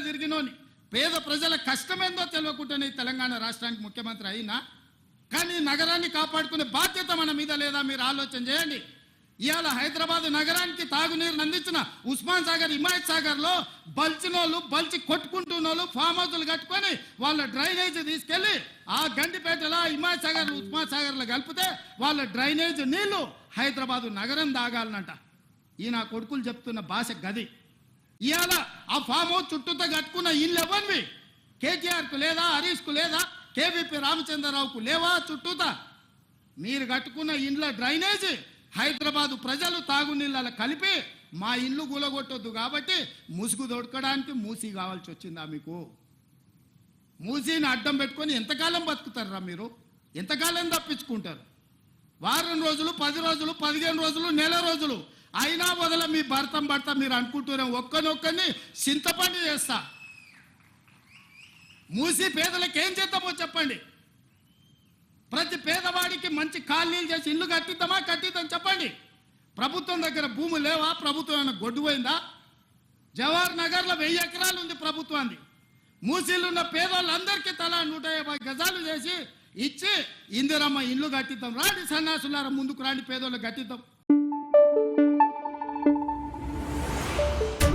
తిరిగినోని పేద ప్రజల కష్టమేందో తెలియకుండానే తెలంగాణ రాష్ట్రానికి ముఖ్యమంత్రి అయినా కానీ నగరాన్ని కాపాడుకునే బాధ్యత మన మీద లేదా మీరు ఆలోచన చేయండి. ఇవాళ హైదరాబాద్ నగరానికి తాగునీరుని అందించిన ఉస్మాన్ సాగర్ హిమాయత్ సాగర్లో బల్చినోళ్ళు బల్చి కొట్టుకుంటున్నోళ్ళు ఫామ్ హౌస్లు కట్టుకొని వాళ్ళ డ్రైనేజ్ తీసుకెళ్ళి ఆ గండిపేటలో హిమాయత్ సాగర్ ఉస్మాన్ సాగర్లో కలిపితే వాళ్ళ డ్రైనేజ్ నీళ్ళు హైదరాబాద్ నగరం దాగాలనంట ఈ నా కొడుకులు చెప్తున్న భాష గది. ఇవాళ ఆ ఫామ్ హౌస్ చుట్టూతో కట్టుకున్న ఇల్లు ఎవరివి కేటీఆర్కు లేదా హరీష్కు లేదా కేవీపీ రామచంద్రరావుకు లేవా చుట్టూత? మీరు కట్టుకున్న ఇండ్ల డ్రైనేజ్ హైదరాబాదు ప్రజలు తాగునీళ్ళ కలిపి మా ఇల్లు గులగొట్టొద్దు కాబట్టి ముసుగు దొడకడానికి మూసి కావాల్సి వచ్చిందా మీకు? మూసీని అడ్డం పెట్టుకొని ఎంతకాలం బతుకుతారా మీరు? ఎంతకాలం తప్పించుకుంటారు? వారం రోజులు పది రోజులు పదిహేను రోజులు నెల రోజులు అయినా వదల మీ భర్తం భర్త మీరు అనుకుంటూనే ఒక్కనొక్కని చింతపండు చేస్తా. మూసి పేదలకు ఏం చేద్దామో చెప్పండి. ప్రతి పేదవాడికి మంచి ఖాళీలు చేసి ఇల్లు కట్టిద్దామా కట్టిద్దాం చెప్పండి. ప్రభుత్వం దగ్గర భూమి లేవా ప్రభుత్వం ఏమైనా గొడ్డుపోయిందా జవహర్ నగర్లో వెయ్యి ఎకరాలు ఉంది ప్రభుత్వాన్ని మూసీలున్న పేదవాళ్ళందరికీ తలా నూట యాభై గజాలు చేసి ఇచ్చి ఇందిరమ్మ ఇల్లు కట్టిద్దాం రాండి సన్నాసులారా ముందుకు రాండి పేదోళ్ళు కట్టిద్దాం.